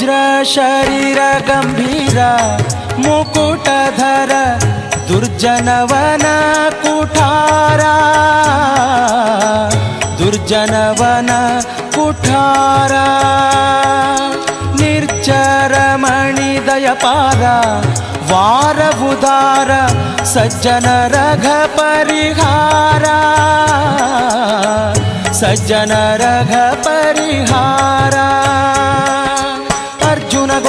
ज्र शरीर गम्भीर मुकुटधर दुर्जनवना कुठारा दुर्जनवन कुठारा निर्चरमणिदयपारा दयपार सज्जन रघ परिहार सज्जन रघ परिहार